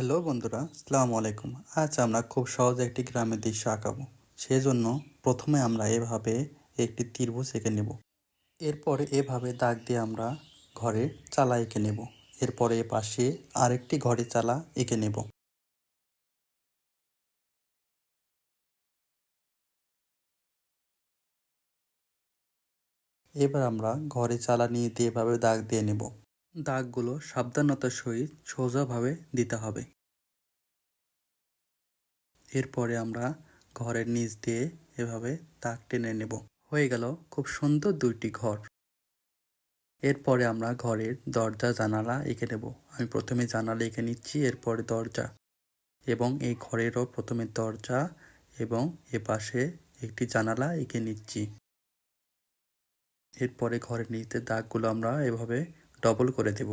Hello বন্ধুরা, আসসালামু আলাইকুম। আজ আমরা খুব সহজে একটি গ্রামের দৃশ্য আঁকাবো। সেজন্য প্রথমে আমরা এভাবে একটি ত্রিভুজ এঁকে নেব। এরপরে এভাবে দাগ দিয়ে আমরা ঘরে চালা এঁকে নেব। এরপরে এ পাশে আরেকটি ঘরে চালা এঁকে নেব। এবার আমরা ঘরে চালা নিয়ে দিয়ে এভাবে দাগ দিয়ে নেব। দাগগুলো সাবধানতার সহিত সোজাভাবে দিতে হবে। এরপরে আমরা ঘরের নিচ দিয়ে এভাবে দাগ টেনে নেব। হয়ে গেল খুব সুন্দর দুইটি ঘর। এরপরে আমরা ঘরের দরজা, জানালা এঁকে নেব। আমি প্রথমে জানালা এঁকে নিচ্ছি, এরপরে দরজা এবং এই ঘরেরও প্রথমে দরজা এবং এ পাশে একটি জানালা এঁকে নিচ্ছি। এরপরে ঘরের নিচে দাগগুলো আমরা এভাবে ডবল করে দেব।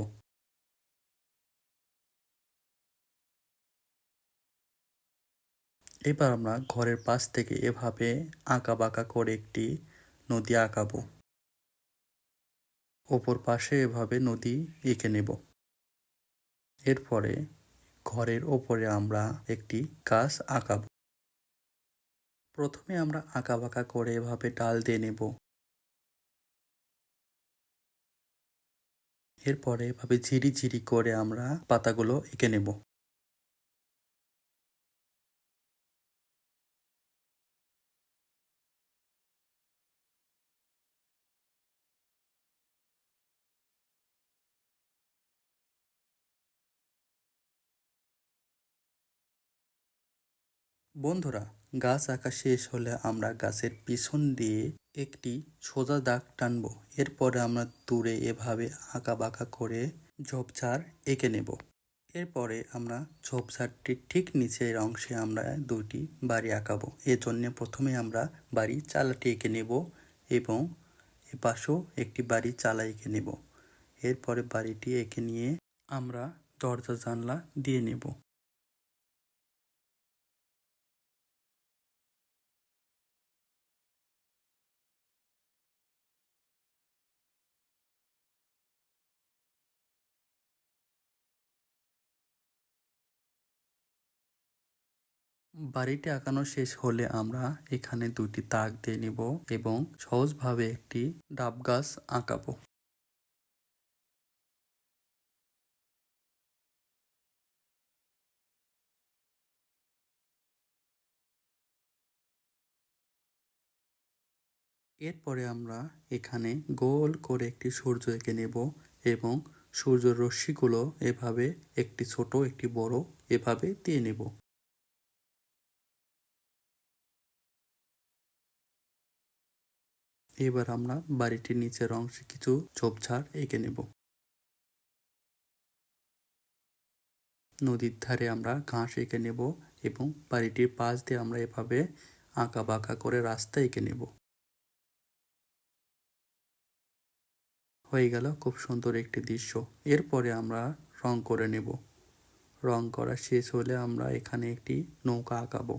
এবার আমরা ঘরের পাশ থেকে এভাবে আঁকা বাঁকা করে একটি নদী আঁকাবো। ওপর পাশে এভাবে নদী এঁকে নেব। এরপরে ঘরের ওপরে আমরা একটি গাছ আঁকাব। প্রথমে আমরা আঁকা বাঁকা করে এভাবে ডাল দিয়ে নেব। এরপরে এভাবে ঝিরি ঝিরি করে আমরা পাতাগুলো এঁকে নেব। বন্ধুরা, গাছ আঁকা শেষ হলে আমরা গাছের পিছন দিয়ে একটি সোজা দাগ টানব। এরপরে আমরা দূরে এভাবে আঁকা বাঁকা করে ঝোপঝাড় এঁকে নেব। এরপরে আমরা ঝোপঝাড়টির ঠিক নিচের অংশে আমরা দুইটি বাড়ি আঁকাবো। এজন্য প্রথমে আমরা বাড়ি চালাটি এঁকে নেব এবং এপাশেও একটি বাড়ি চালা এঁকে নেব। এরপরে বাড়িটি এঁকে নিয়ে আমরা দরজা জানলা দিয়ে নেব। বাড়িটি আঁকানো শেষ হলে আমরা এখানে দুটি তাক দিয়ে নিব এবং সহজভাবে একটি ডাব গাছ আঁকাবো। এরপরে আমরা এখানে গোল করে একটি সূর্য এঁকে নেব এবং সূর্যের রশ্মিগুলো এভাবে একটি ছোট, একটি বড় এভাবে দিয়ে নেব। এবার আমরা বাড়িটির নিচের অংশে কিছু ঝোপঝাড় এঁকে নেব। নদীর ধারে আমরা ঘাস এঁকে নেব এবং বাড়িটির পাশ দিয়ে আমরা এভাবে আঁকা বাঁকা করে রাস্তা এঁকে নেব। হয়ে গেল খুব সুন্দর একটি দৃশ্য। এরপরে আমরা রং করে নেব। রং করা শেষ হলে আমরা এখানে একটি নৌকা আঁকাবো।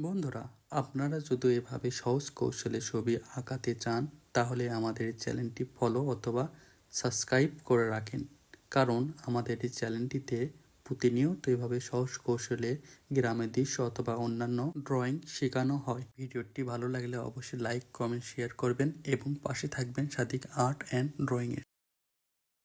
বন্ধুরা, আপনারা যদি এভাবে সহজ কৌশলে ছবি আঁকাতে চান, তাহলে আমাদের চ্যানেলটি ফলো অথবা সাবস্ক্রাইব করে রাখেন। কারণ আমাদের এই চ্যানেলটিতে প্রতিনিয়ত এভাবে সহজ কৌশলে গ্রামের দৃশ্য অথবা অন্যান্য ড্রয়িং শেখানো হয়। ভিডিওটি ভালো লাগলে অবশ্যই লাইক, কমেন্ট, শেয়ার করবেন এবং পাশে থাকবেন সাদিক আর্ট অ্যান্ড ড্রয়িংয়ের।